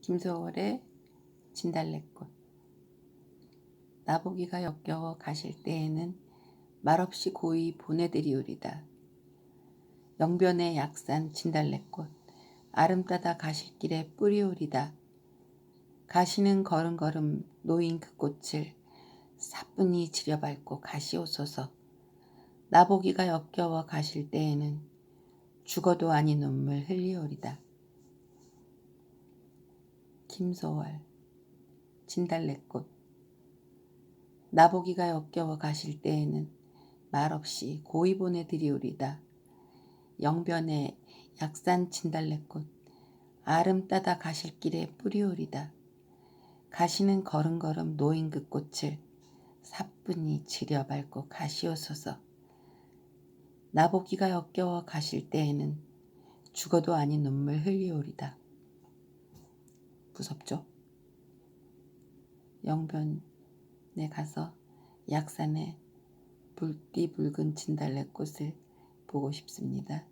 김소월의 진달래꽃 나보기가 역겨워 가실 때에는 말없이 고이 보내드리오리다. 영변의 약산 진달래꽃 아름따다 가실 길에 뿌리오리다. 가시는 걸음걸음 놓인 그 꽃을 사뿐히 지려밟고 가시오소서. 나보기가 역겨워 가실 때에는 죽어도 아닌 눈물 흘리오리다. 김소월 진달래꽃 나보기가 역겨워 가실 때에는 말없이 고이 보내드리오리다. 영변의 약산 진달래꽃 아름 따다 가실 길에 뿌리오리다. 가시는 걸음걸음 놓인 그 꽃을 사뿐히 지려 밟고 가시오소서. 나보기가 역겨워 가실 때에는 죽어도 아닌 눈물 흘리오리다. 무섭죠? 영변에 가서 약산에 붉디 붉은 진달래꽃을 보고 싶습니다.